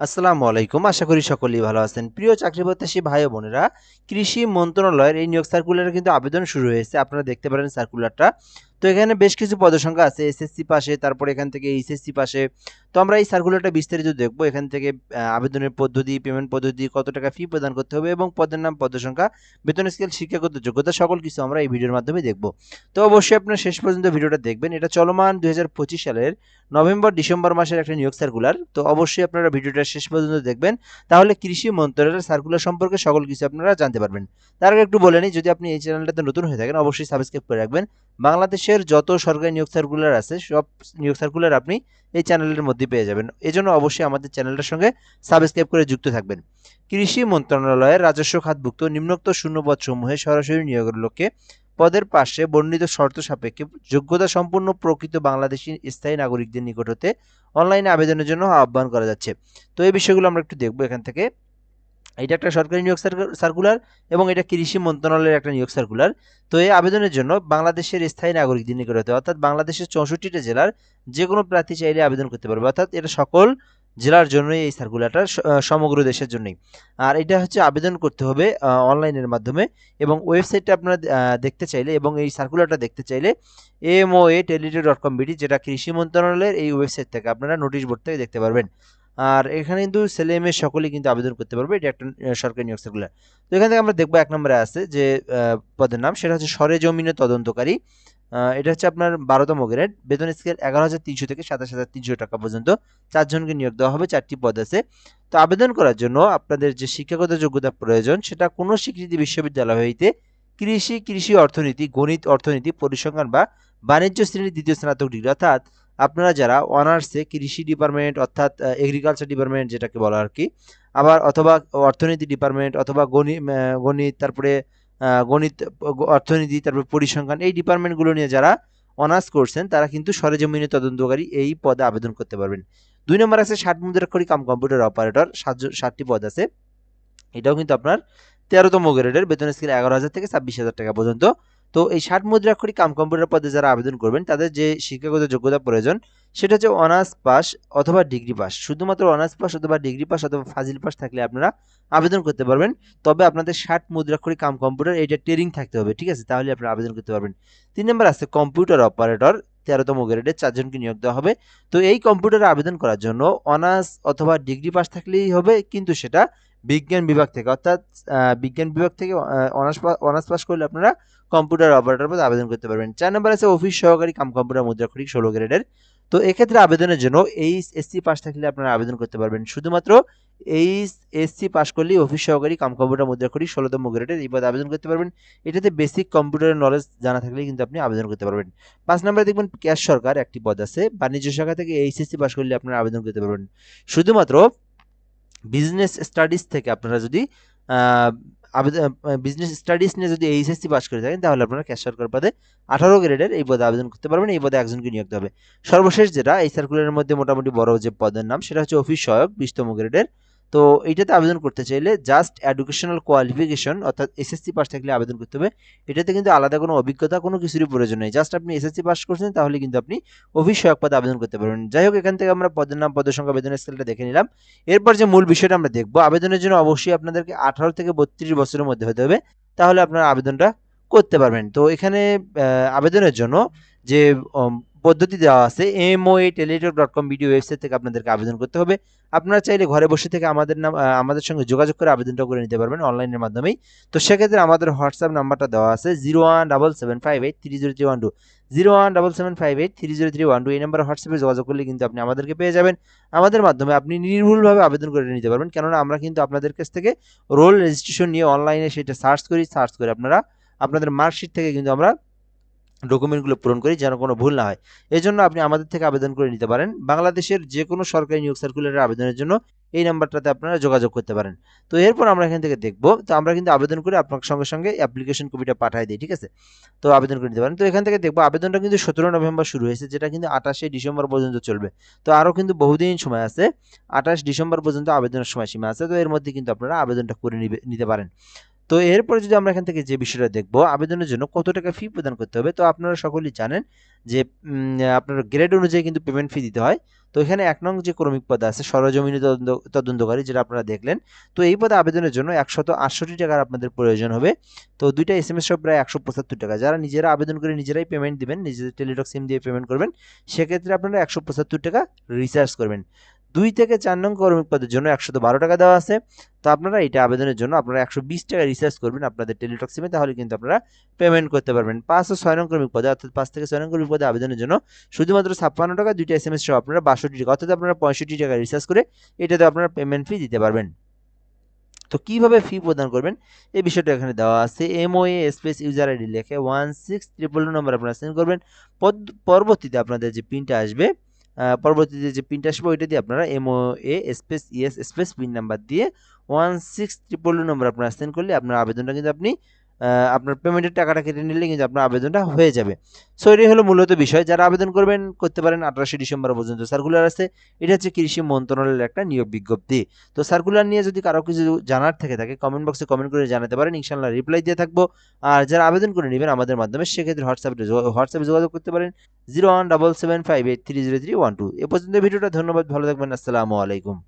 আসসালামু আলাইকুম। আশা করি সকলেই ভালো আছেন। প্রিয় চাকরি প্রত্যাশী ভাই বোনেরা, কৃষি মন্ত্রণালয়ের এই নিয়োগ সার্কুলারে কিন্তু আবেদন শুরু হয়েছে। আপনারা দেখতে পারেন সার্কুলারটা তো এখানে বেশ কিছু পদসংখ্যা আছে। এসএসসি পাশে, তারপরে এখান থেকে এইচএসসি পাশে আমরা এই সার্কুলারটা বিস্তারিত দেখব। এখান থেকে আবেদনের পদ্ধতি পেমেন্ট পদ্ধতি, কত টাকা ফি প্রদান করতে হবে এবং পদের নাম পদ সংখ্যা, বেতন স্কেল শিক্ষাগত যোগ্যতা, সকল কিছু আমরা এই ভিডিওর মাধ্যমে দেখব। তো অবশ্যই আপনারা শেষ পর্যন্ত ভিডিওটা দেখবেন। এটা চলমান দু হাজার পঁচিশ সালের নভেম্বর, ডিসেম্বর মাসের একটা নিয়োগ সার্কুলার তো অবশ্যই আপনারা ভিডিওটা শেষ পর্যন্ত দেখবেন। তাহলে কৃষি মন্ত্রণালয়ের সার্কুলার সম্পর্কে সকল কিছু আপনারা জানতে পারবেন। তার আগে একটু বলে নিই, যদি আপনি এই চ্যানেলটাতে নতুন হয়ে থাকেন, অবশ্যই সাবস্ক্রাইব করে রাখবেন। বাংলাদেশের যত সরকারি নিয়োগ সার্কুলার আছে, সব নিয়োগ সার্কুলার আপনি এই চ্যানেলের মধ্যে পেয়ে যাবেন। এজন্য অবশ্যই আমাদের চ্যানেলটার সঙ্গে সাবস্ক্রাইব করে যুক্ত থাকবেন। কৃষি মন্ত্রণালয়ের রাজস্ব খাতভুক্ত নিম্নোক্ত শূন্যপদ সমূহে সরাসরি নিয়োগের লক্ষ্যে পদের পাশে বর্ণিত শর্ত সাপেক্ষে যোগ্যতা সম্পূর্ণ প্রকৃত বাংলাদেশি স্থায়ী নাগরিকদের নিকট হতে অনলাইনে আবেদনের জন্য আহ্বান করা যাচ্ছে। তো এই বিষয়গুলো আমরা একটু দেখব এখান থেকে। এটা একটা সরকারি নিয়োগ সার্ক- সার্কুলার এবং এটা কৃষি মন্ত্রণালয়ের একটা নিয়োগ সার্কুলার তো এই আবেদনের জন্য বাংলাদেশের স্থায়ী নাগরিকদের নিকট হতে অর্থাৎ বাংলাদেশের চৌষট্টিটা জেলার যে কোনো প্রার্থী চাইলে আবেদন করতে পারবে। অর্থাৎ এটা সকল জেলার জন্যই এই সার্কুলারটা সমগ্র দেশের জন্যই। আর এটা হচ্ছে আবেদন করতে হবে অনলাইনের মাধ্যমে এবং ওয়েবসাইটটা আপনারা দেখতে চাইলে এবং এই সার্কুলারটা দেখতে চাইলে MO A Teletalk dot com BD যেটা কৃষি মন্ত্রণালয়ের এই ওয়েবসাইট থেকে আপনারা নোটিশ বোর্ড থেকে দেখতে পারবেন। আর এখানে কিন্তু ছেলে মেয়ে সকলেই কিন্তু আবেদন করতে পারবে। এটা একটা সরকারি নিয়োগ সার্কুলার তো এখান থেকে আমরা দেখব এক নম্বরে আছে যে পদের নাম। সেটা হচ্ছে সরেজমিনে তদন্তকারী। এটা হচ্ছে আপনার বারোতম গ্রেড। বেতন স্কেল এগারো হাজার তিনশো থেকে সাতাশ হাজার তিনশো টাকা পর্যন্ত। চারজনকে নিয়োগ দেওয়া হবে। চারটি পদ আছে। তো আবেদন করার জন্য আপনাদের যে শিক্ষাগত যোগ্যতা প্রয়োজন, সেটা কোনো স্বীকৃতি বিশ্ববিদ্যালয় হইতে কৃষি কৃষি অর্থনীতি, গণিত, অর্থনীতি, পরিসংখ্যান বা বাণিজ্য শ্রেণির দ্বিতীয় স্নাতক ডিগ্রি, অর্থাৎ আপনারা যারা অনার্সে কৃষি ডিপার্টমেন্ট অর্থাৎ এগ্রিকালচার ডিপার্টমেন্ট যেটাকে বলা আর কি, আবার অথবা অর্থনীতি ডিপার্টমেন্ট অথবা গণিত গণিত, তারপরে গণিত, অর্থনীতি, তারপরে পরিসংখ্যান, এই ডিপার্টমেন্টগুলো নিয়ে যারা অনার্স করছেন, তারা কিন্তু সরেজমিনে তদন্তকারী এই পদে আবেদন করতে পারবেন। দুই নম্বর আছে ষাট মুদ্রাক্ষরী কাম কম্পিউটার অপারেটর ষাটটি পদ আছে। এটাও কিন্তু আপনার তেরোতম গ্রেডের বেতন স্কেল এগারো হাজার থেকে ছাব্বিশ হাজার টাকা পর্যন্ত। তো এই ষাট মুদ্রাক্ষরী কাম কম্পিউটার পদে যারা আবেদন করবেন, তাদের যে শিক্ষাগত যোগ্যতা প্রয়োজন, সেটা হচ্ছে অনার্স পাস অথবা ডিগ্রি পাস। শুধুমাত্র অনার্স পাস অথবা ডিগ্রি পাস অথবা ফাজিল পাস থাকলে আপনারা আবেদন করতে পারবেন। তবে আপনাদের ষাট মুদ্রাক্ষরী কাম কম্পিউটার এটা ট্রেনিং থাকতে হবে, ঠিক আছে? তাহলে আপনারা আবেদন করতে পারবেন। তিন নম্বর আছে কম্পিউটার অপারেটর, তেরোতম গ্রেডে চারজনকে নিয়োগ দেওয়া হবে। তো এই কম্পিউটারে আবেদন করার জন্য অনার্স অথবা ডিগ্রি পাস থাকলেই হবে, কিন্তু সেটা বিজ্ঞান বিভাগ থেকে, অর্থাৎ বিজ্ঞান বিভাগ থেকে অনার্স অনার্স পাস করলে আপনারা কম্পিউটার অপারেটর পদে আবেদন করতে পারবেন। চার নম্বর আছে অফিস সহকারী কাম কম্পিউটার মুদ্রাক্ষরিক ষোলো গ্রেডের। তো এক্ষেত্রে আবেদনের জন্য এইচ এসসি পাস থাকলে আপনারা আবেদন করতে পারবেন। শুধুমাত্র এইচ এসসি পাস করলে অফিস সহকারী কাম কম্পিউটার মুদ্রা মুদ্রাক্ষরিক ষোলোতম গ্রেডের এই পদে আবেদন করতে পারবেন। এটাতে বেসিক কম্পিউটারের নলেজ জানা থাকলেই কিন্তু আপনি আবেদন করতে পারবেন। পাঁচ নম্বরে দেখবেন ক্যাশ সরকার একটি পদ আছে। বাণিজ্য শাখা থেকে এইচএসসি পাস করলে আপনারা আবেদন করতে পারবেন। শুধুমাত্র বিজনেস স্টাডিজ থেকে আপনারা যদি আবেদন বিজনেস স্টাডিজ নিয়ে যদি এইচএসসি পাস করে থাকেন, তাহলে আপনারা ক্যাশ সরকার পদে আঠারো গ্রেডের এই পদে আবেদন করতে পারবেন, এই পদে একজনকে নিয়োগ হবে। সর্বশেষ যেটা, এই সার্কুলারের মধ্যে মোটামুটি বড় যে পদের নাম, সেটা হচ্ছে অফিস সহায়ক, বিশতম গ্রেডের তো এইটাতে আবেদন করতে চাইলে জাস্ট এডুকেশনাল কোয়ালিফিকেশন অর্থাৎ এসএসসি পাস থাকলে আবেদন করতে হবে। এটাতে কিন্তু আলাদা কোনো অভিজ্ঞতা, কোনো কিছুরই প্রয়োজন নেই। জাস্ট আপনি এসএসসি পাস করছেন, তাহলে কিন্তু আপনি অফিস পদে আবেদন করতে পারবেন। যাই হোক, এখান থেকে আমরা পদের নাম, পদের সংখ্যা বেতনের স্কেলটা দেখে নিলাম। এরপর যে মূল বিষয়টা আমরা দেখব, আবেদনের জন্য অবশ্যই আপনাদেরকে আঠারো থেকে বত্রিশ বছরের মধ্যে হতে হবে। তাহলে আপনারা আবেদনটা করতে পারবেন। তো এখানে আবেদনের জন্য যে পদ্ধতি দেওয়া আছে MOA Teletalk dot com video website থেকে আপনাদেরকে আবেদন করতে হবে। আপনারা চাইলে ঘরে বসে থেকে আমাদের নাম আমাদের সঙ্গে যোগাযোগ করে আবেদনটা করে নিতে পারবেন অনলাইনের মাধ্যমেই। তো সেক্ষেত্রে আমাদের হোয়াটসঅ্যাপ নাম্বারটা দেওয়া আছে zero one double seven five eight three zero three one two zero one double seven five eight three zero three one two এই নাম্বারে হোয়াটসঅ্যাপে যোগাযোগ করলে কিন্তু আপনি আমাদেরকে পেয়ে যাবেন। আমাদের মাধ্যমে আপনি নির্ভুলভাবে আবেদন করে নিতে পারবেন, কেননা আমরা কিন্তু আপনাদের কাছ থেকে রোল রেজিস্ট্রেশন নিয়ে অনলাইনে সেটা সার্চ করি সার্চ করে আপনারা, আপনাদের মার্কশিট থেকে কিন্তু আমরা ডকুমেন্টগুলো পূরণ করি যেন কোনো ভুল না হয়। এই জন্য আপনি আমাদের থেকে আবেদন করে নিতে পারেন। বাংলাদেশের যে কোনো সরকারি নিয়োগ সার্কুলারের আবেদনের জন্য এই নাম্বারটাতে আপনারা যোগাযোগ করতে পারেন। তো এরপর আমরা এখান থেকে দেখব। তো আমরা কিন্তু আবেদন করে আপনার সঙ্গে সঙ্গে অ্যাপ্লিকেশন কপিটা পাঠিয়ে দিই, ঠিক আছে? তো আবেদন করে নিতে পারেন। তো এখান থেকে দেখব, আবেদনটা কিন্তু সতেরো নভেম্বর শুরু হয়েছে, যেটা কিন্তু আঠাশে ডিসেম্বর পর্যন্ত চলবে। তো আরও কিন্তু বহুদিন সময় আছে, আঠাশ ডিসেম্বর পর্যন্ত আবেদনের সময়সীমা আছে। তো এর মধ্যে কিন্তু আপনারা আবেদনটা করে নিতে পারেন। তো এরপরে যদি আমরা এখান থেকে যে বিষয়টা দেখব, আবেদনের জন্য কত টাকা ফি প্রদান করতে হবে? তো আপনারা সকলেই জানেন যে আপনার গ্রেড অনুযায়ী কিন্তু পেমেন্ট ফি দিতে হয়। তো এখানে এক নং যে ক্রমিক পদ আছে, সরজমিনী তদন্ত, তদন্তকারী যেটা আপনারা দেখলেন, তো এই পদে আবেদনের জন্য একশত আটষট্টি টাকার আপনাদের প্রয়োজন হবে। তো দুইটা এস এম এস সব প্রায় একশো পঁচাত্তর টাকা। যারা নিজেরা আবেদন করে নিজেরাই পেমেন্ট দিবেন, নিজেদের টেলিটক সিম দিয়ে পেমেন্ট করবেন, সেক্ষেত্রে আপনারা একশো পঁচাত্তর টাকা রিচার্জ করবেন। দুই থেকে চার নং কর্মিক পদের জন্য একশত বারো টাকা দেওয়া আছে। তো আপনারা এটা আবেদনের জন্য আপনারা একশো বিশ টাকা রিচার্জ করবেন আপনাদের টেলিটক সিমে তাহলে কিন্তু আপনারা পেমেন্ট করতে পারবেন। পাঁচ ও ছয় নং কর্মিক পদে, অর্থাৎ পাঁচ থেকে ছয় নং কর্মিক পদে আবেদনের জন্য শুধুমাত্র ছাপ্পান্ন টাকা, দুইটা এস এম এস সহ আপনারা বাষট্টি টাকা, অর্থাৎ আপনারা পঁয়ষট্টি টাকা রিচার্জ করে এটাতে আপনারা পেমেন্ট ফি দিতে পারবেন। তো কীভাবে ফি প্রদান করবেন? এই বিষয়টা এখানে দেওয়া আছে। এমওএ স্পেস ইউজার আইডি লিখে ওয়ান সিক্স ট্রিপল নম্বর আপনারা সেন্ড করবেন। পরবর্তীতে আপনাদের যে পিনটা আসবে পরবর্তীতে যে পিনটা আসবে, ওইটা দিয়ে আপনারা MO A space ES space PIN number দিয়ে ওয়ান সিক্স ট্রিপল নম্বর আপনারা সেন্ড করলে আপনার আবেদনটা কিন্তু আপনি আপনার পেমেন্টের টাকাটা কেটে নিলে কিন্তু আপনার আবেদনটা হয়ে যাবে। সো এটাই হলো মূলত বিষয়। যারা আবেদন করবেন, করতে পারেন আঠাশে ডিসেম্বর পর্যন্ত। সার্কুলার আছে। এটা হচ্ছে কৃষি মন্ত্রণালয়ের একটা নিয়োগ বিজ্ঞপ্তি। তো সার্কুলার নিয়ে যদি কারও কিছু জানার থেকে থাকে কমেন্ট বক্সে কমেন্ট করে জানাতে পারেন। ইনশাল্লাহ রিপ্লাই দিয়ে থাকব। আর যারা আবেদন করে নেবেন, আমাদের মাধ্যমে সেক্ষেত্রে হোয়াটসঅ্যাপে হোয়াটসঅ্যাপে যোগাযোগ করতে পারেন। Zero one double seven five eight three zero three one two এ পর্যন্ত ভিডিওটা ধন্যবাদ। ভালো থাকবেন। আসসালামু আলাইকুম।